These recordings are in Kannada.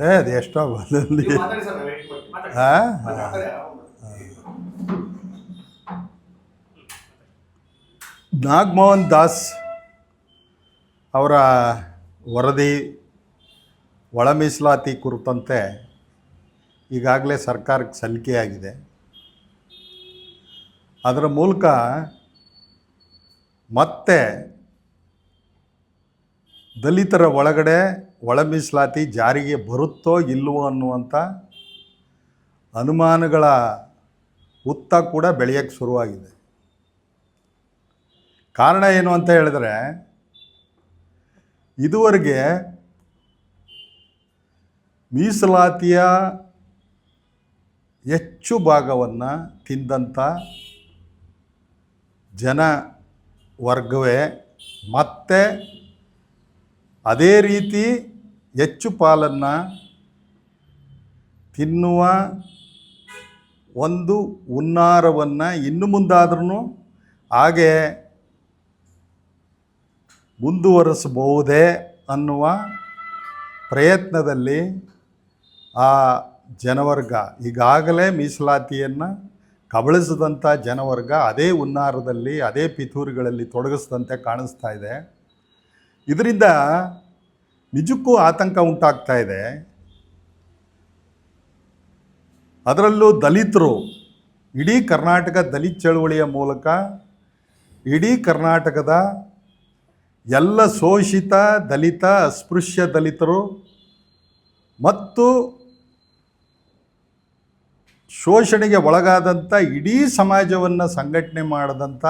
ಏ ಅದು ಎಷ್ಟೋ ಬಂದಲ್ಲಿ. ಹಾ? ನಾಗಮೋಹನ್ ದಾಸ್ ಅವರ ವರದಿ ಒಳ ಮೀಸಲಾತಿ ಕುರಿತಂತೆ ಈಗಾಗಲೇ ಸರ್ಕಾರಕ್ಕೆ ಸಲ್ಲಿಕೆಯಾಗಿದೆ. ಅದರ ಮೂಲಕ ಮತ್ತೆ ದಲಿತರ ಒಳಗಡೆ ಒಳ ಮೀಸಲಾತಿ ಜಾರಿಗೆ ಬರುತ್ತೋ ಇಲ್ಲವೋ ಅನ್ನುವಂಥ ಅನುಮಾನಗಳ ಉತ್ತ ಕೂಡ ಬೆಳೆಯೋಕ್ಕೆ ಶುರುವಾಗಿದೆ. ಕಾರಣ ಏನು ಅಂತ ಹೇಳಿದ್ರೆ, ಇದುವರೆಗೆ ಮೀಸಲಾತಿಯ ಹೆಚ್ಚು ಭಾಗವನ್ನು ತಿಂದಂಥ ಜನ ವರ್ಗವೇ ಮತ್ತೆ ಅದೇ ರೀತಿ ಹೆಚ್ಚು ಪಾಲನ್ನು ತಿನ್ನುವ ಒಂದು ಹುನ್ನಾರವನ್ನು ಇನ್ನು ಮುಂದಾದ್ರೂ ಹಾಗೆ ಮುಂದುವರಿಸಬಹುದೇ ಅನ್ನುವ ಪ್ರಯತ್ನದಲ್ಲಿ ಆ ಜನವರ್ಗ ಈಗಾಗಲೇ ಮೀಸಲಾತಿಯನ್ನು ಕಬಳಿಸಿದಂಥ ಜನವರ್ಗ ಅದೇ ಹುನ್ನಾರದಲ್ಲಿ, ಅದೇ ಪಿತೂರುಗಳಲ್ಲಿ ತೊಡಗಿಸಿದಂತೆ ಕಾಣಿಸ್ತಾ ಇದೆ. ಇದರಿಂದ ನಿಜಕ್ಕೂ ಆತಂಕ ಉಂಟಾಗ್ತಾ ಇದೆ. ಅದರಲ್ಲೂ ದಲಿತರು, ಇಡೀ ಕರ್ನಾಟಕ ದಲಿತ ಚಳುವಳಿಯ ಮೂಲಕ ಇಡೀ ಕರ್ನಾಟಕದ ಎಲ್ಲ ಶೋಷಿತ, ದಲಿತ, ಅಸ್ಪೃಶ್ಯ ದಲಿತರು ಮತ್ತು ಶೋಷಣೆಗೆ ಒಳಗಾದಂಥ ಇಡೀ ಸಮಾಜವನ್ನು ಸಂಘಟನೆ ಮಾಡಿದಂಥ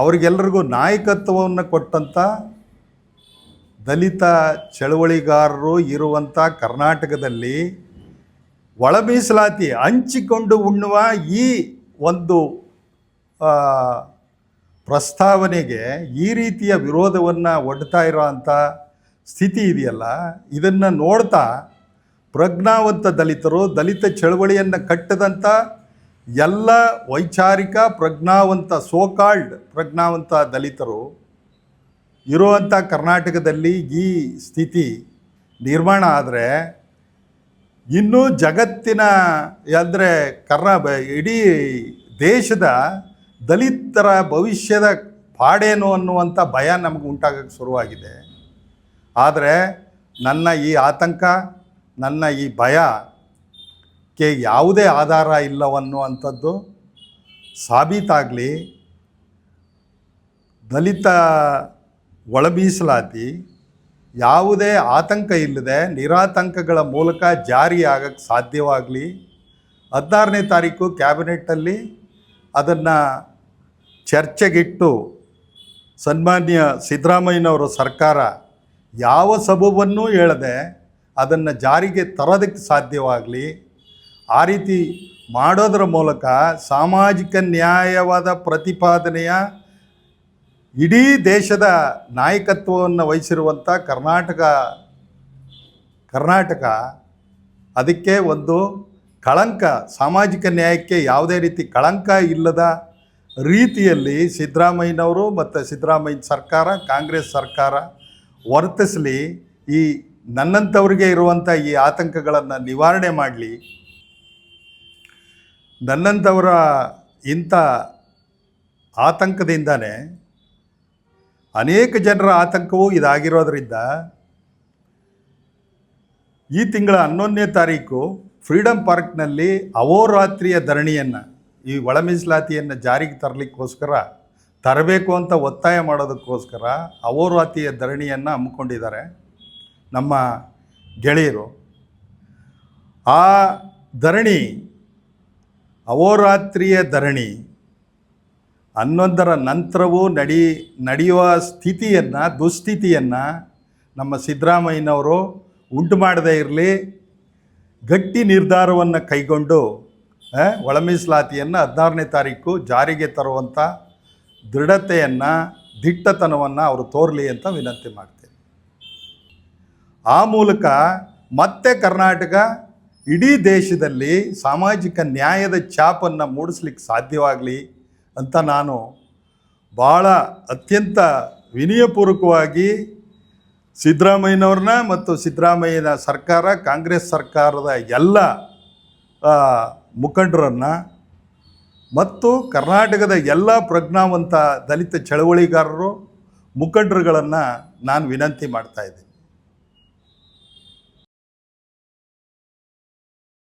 ಅವರಿಗೆಲ್ಲರಿಗೂ ನಾಯಕತ್ವವನ್ನು ಕೊಟ್ಟಂಥ ದಲಿತ ಚಳವಳಿಗಾರರು ಇರುವಂಥ ಕರ್ನಾಟಕದಲ್ಲಿ ಒಳ ಮೀಸಲಾತಿ ಹಂಚಿಕೊಂಡು ಉಣ್ಣುವ ಈ ಒಂದು ಪ್ರಸ್ತಾವನೆಗೆ ಈ ರೀತಿಯ ವಿರೋಧವನ್ನು ಒಡ್ತಾ ಇರೋವಂಥ ಸ್ಥಿತಿ ಇದೆಯಲ್ಲ, ಇದನ್ನು ನೋಡ್ತಾ ಪ್ರಜ್ಞಾವಂತ ದಲಿತರು ದಲಿತ ಚಳವಳಿಯನ್ನು ಕಟ್ಟದಂಥ ಎಲ್ಲ ವೈಚಾರಿಕ ಪ್ರಜ್ಞಾವಂತ ಸೋಕಾಲ್ಡ್ ಪ್ರಜ್ಞಾವಂತ ದಲಿತರು ಇರುವಂಥ ಕರ್ನಾಟಕದಲ್ಲಿ ಈ ಸ್ಥಿತಿ ನಿರ್ಮಾಣ ಆದರೆ ಇನ್ನೂ ಜಗತ್ತಿನ, ಅಂದರೆ ಕರ್ನಾ ಇಡೀ ದೇಶದ ದಲಿತರ ಭವಿಷ್ಯದ ಪಾಡೇನು ಅನ್ನುವಂಥ ಭಯ ನಮಗೆ ಉಂಟಾಗಕ್ಕೆ ಶುರುವಾಗಿದೆ. ಆದರೆ ನನ್ನ ಈ ಆತಂಕ, ನನ್ನ ಈ ಭಯಕ್ಕೆ ಯಾವುದೇ ಆಧಾರ ಇಲ್ಲವನ್ನುವಂಥದ್ದು ಸಾಬೀತಾಗಲಿ ದಲಿತ ಒಳ ಮೀಸಲಾತಿ ಯಾವುದೇ ಆತಂಕ ಇಲ್ಲದೆ ನಿರಾತಂಕಗಳ ಮೂಲಕ ಜಾರಿಯಾಗಕ್ಕೆ ಸಾಧ್ಯವಾಗಲಿ ಹದಿನಾರನೇ ತಾರೀಕು ಕ್ಯಾಬಿನೆಟ್ಟಲ್ಲಿ ಅದನ್ನು ಚರ್ಚೆಗಿಟ್ಟು ಸನ್ಮಾನ್ಯ ಸಿದ್ದರಾಮಯ್ಯನವರ ಸರ್ಕಾರ ಯಾವ ಸಬಬನ್ನೂ ಹೇಳದೆ ಅದನ್ನು ಜಾರಿಗೆ ತರೋದಕ್ಕೆ ಸಾಧ್ಯವಾಗಲಿ ಆ ರೀತಿ ಮಾಡೋದರ ಮೂಲಕ ಸಾಮಾಜಿಕ ನ್ಯಾಯವಾದ ಪ್ರತಿಪಾದನೆಯ ಇಡೀ ದೇಶದ ನಾಯಕತ್ವವನ್ನು ವಹಿಸಿರುವಂಥ ಕರ್ನಾಟಕ ಕರ್ನಾಟಕ ಅದಕ್ಕೆ ಒಂದು ಕಳಂಕ, ಸಾಮಾಜಿಕ ನ್ಯಾಯಕ್ಕೆ ಯಾವುದೇ ರೀತಿ ಕಳಂಕ ಇಲ್ಲದ ರೀತಿಯಲ್ಲಿ ಸಿದ್ದರಾಮಯ್ಯನವರು ಮತ್ತು ಸಿದ್ದರಾಮಯ್ಯ ಸರ್ಕಾರ, ಕಾಂಗ್ರೆಸ್ ಸರ್ಕಾರ ವರ್ತಿಸಲಿ ಈ ನನ್ನಂಥವ್ರಿಗೆ ಇರುವಂಥ ಈ ಆತಂಕಗಳನ್ನು ನಿವಾರಣೆ ಮಾಡಲಿ. ನನ್ನಂಥವರ ಇಂಥ ಆತಂಕದಿಂದನೇ ಅನೇಕ ಜನರ ಆತಂಕವೂ ಇದಾಗಿರೋದ್ರಿಂದ ಈ ತಿಂಗಳ ಹನ್ನೊಂದನೇ ತಾರೀಕು ಫ್ರೀಡಮ್ ಪಾರ್ಕ್ನಲ್ಲಿ ಅವೋರಾತ್ರಿಯ ಧರಣಿಯನ್ನು, ಈ ಒಳ ಮೀಸಲಾತಿಯನ್ನು ಜಾರಿಗೆ ತರಲಿಕ್ಕೋಸ್ಕರ, ತರಬೇಕು ಅಂತ ಒತ್ತಾಯ ಮಾಡೋದಕ್ಕೋಸ್ಕರ ಅಹೋರಾತ್ರಿಯ ಧರಣಿಯನ್ನು ಹಮ್ಮಿಕೊಂಡಿದ್ದಾರೆ ನಮ್ಮ ಗೆಳೆಯರು. ಆ ಧರಣಿ ಅಹೋರಾತ್ರಿಯ ಧರಣಿ. ಹನ್ನೊಂದರ ನಂತರವೂ ನಡಿ, ನಡೆಯುವ ಸ್ಥಿತಿಯನ್ನು, ದುಸ್ಥಿತಿಯನ್ನು ನಮ್ಮ ಸಿದ್ದರಾಮಯ್ಯನವರು ಉಂಟು ಮಾಡದೇ ಇರಲಿ, ಗಟ್ಟಿ ನಿರ್ಧಾರವನ್ನು ಕೈಗೊಂಡು ಒಳಮೀಸಲಾತಿಯನ್ನು ಒಳ ಮೀಸಲಾತಿಯನ್ನು ಹದಿನಾರನೇ ತಾರೀಕು ಜಾರಿಗೆ ತರುವಂಥ ದೃಢತೆಯನ್ನು, ದಿಟ್ಟತನವನ್ನು ಅವರು ತೋರಲಿ ಅಂತ ವಿನಂತಿ ಮಾಡ್ತೇನೆ. ಆ ಮೂಲಕ ಮತ್ತೆ ಕರ್ನಾಟಕ ಇಡೀ ದೇಶದಲ್ಲಿ ಸಾಮಾಜಿಕ ನ್ಯಾಯದ ಛಾಪನ್ನು ಮೂಡಿಸ್ಲಿಕ್ಕೆ ಸಾಧ್ಯವಾಗಲಿ ಅಂತ ನಾನು ಭಾಳ ಅತ್ಯಂತ ವಿನಯಪೂರ್ವಕವಾಗಿ ಸಿದ್ದರಾಮಯ್ಯನವ್ರನ್ನ ಮತ್ತು ಸಿದ್ದರಾಮಯ್ಯನ ಸರ್ಕಾರ, ಕಾಂಗ್ರೆಸ್ ಸರ್ಕಾರದ ಎಲ್ಲ ಮುಖಂಡರನ್ನು ಮತ್ತು ಕರ್ನಾಟಕದ ಎಲ್ಲ ಪ್ರಜ್ಞಾವಂತ ದಲಿತ ಚಳವಳಿಗಾರರು, ಮುಖಂಡರುಗಳನ್ನು ನಾನು ವಿನಂತಿ ಮಾಡ್ತಾ ಇದ್ದೀನಿ.